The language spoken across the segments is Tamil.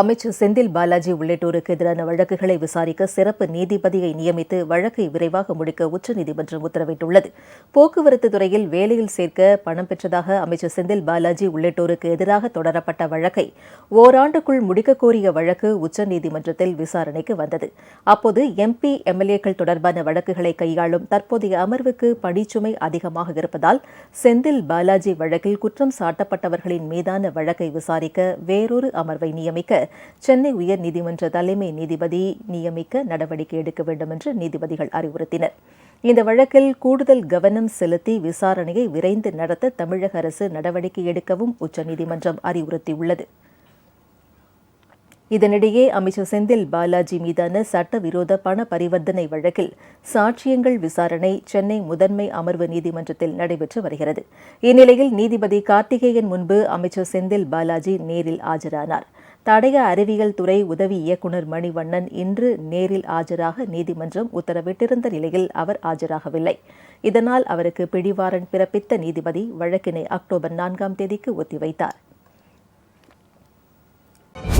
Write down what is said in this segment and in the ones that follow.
அமைச்சர் செந்தில் பாலாஜி உள்ளிட்டோருக்கு எதிரான வழக்குகளை விசாரிக்க சிறப்பு நீதிபதியை நியமித்து வழக்கை விரைவாக முடிக்க உச்சநீதிமன்றம் உத்தரவிட்டுள்ளது. போக்குவரத்து துறையில் வேலையில் சேர்க்க பணம் பெற்றதாக அமைச்சர் செந்தில் பாலாஜி உள்ளிட்டோருக்கு எதிராக தொடரப்பட்ட வழக்கை ஓராண்டுக்குள் முடிக்க கோரிய வழக்கு உச்சநீதிமன்றத்தில் விசாரணைக்கு வந்தது. அப்போது எம்பி எம்எல்ஏக்கள் தொடர்பான வழக்குகளை கையாளும் தற்போதைய அமர்வுக்கு பணிச்சுமை அதிகமாக இருப்பதால் செந்தில் பாலாஜி வழக்கில் குற்றம் சாட்டப்பட்டவர்களின் மீதான வழக்கை விசாரிக்க வேறொரு அமர்வை நியமிக்க சென்னை உயர்நீதிமன்ற தலைமை நீதிபதி நியமிக்க நடவடிக்கை எடுக்க வேண்டும் என்று நீதிபதிகள் அறிவுறுத்தினர். இந்த வழக்கில் கூடுதல் கவனம் செலுத்தி விசாரணையை விரைந்து நடத்த தமிழக அரசு நடவடிக்கை எடுக்கவும் உச்சநீதிமன்றம் அறிவுறுத்தியுள்ளது. இதனிடையே அமைச்சர் செந்தில் பாலாஜி மீதான சட்டவிரோத பண பரிவர்த்தனை வழக்கில் சாட்சியங்கள் விசாரணை சென்னை முதன்மை அமர்வு நீதிமன்றத்தில் நடைபெற்று வருகிறது. இந்நிலையில் நீதிபதி கார்த்திகேயன் முன்பு அமைச்சர் செந்தில் பாலாஜி நேரில் ஆஜரானார். தடய அறிவியல் துறை உதவி இயக்குநர் மணிவண்ணன் இன்று நேரில் ஆஜராக நீதிமன்றம் உத்தரவிட்டிருந்த நிலையில் அவர் ஆஜராகவில்லை. இதனால் அவருக்கு பிடிவாரண்ட் பிறப்பித்த நீதிபதி வழக்கினை அக்டோபர் நான்காம் தேதிக்கு ஒத்திவைத்தார்.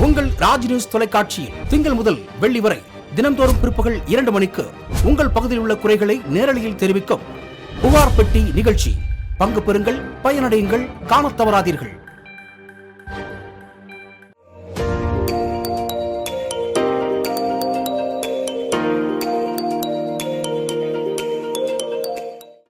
உங்கள் ராஜ் நியூஸ் தொலைக்காட்சியில் திங்கள் முதல் வெள்ளி வரை தினந்தோறும் பிற்பகல் இரண்டு மணிக்கு உங்கள் பகுதியில் உள்ள குறைகளை நேரலையில் தெரிவிக்கும் புகார் பெட்டி நிகழ்ச்சி. பங்கு பெறுங்கள் பயனடையுங்கள் காணத் தவறாதீர்கள்.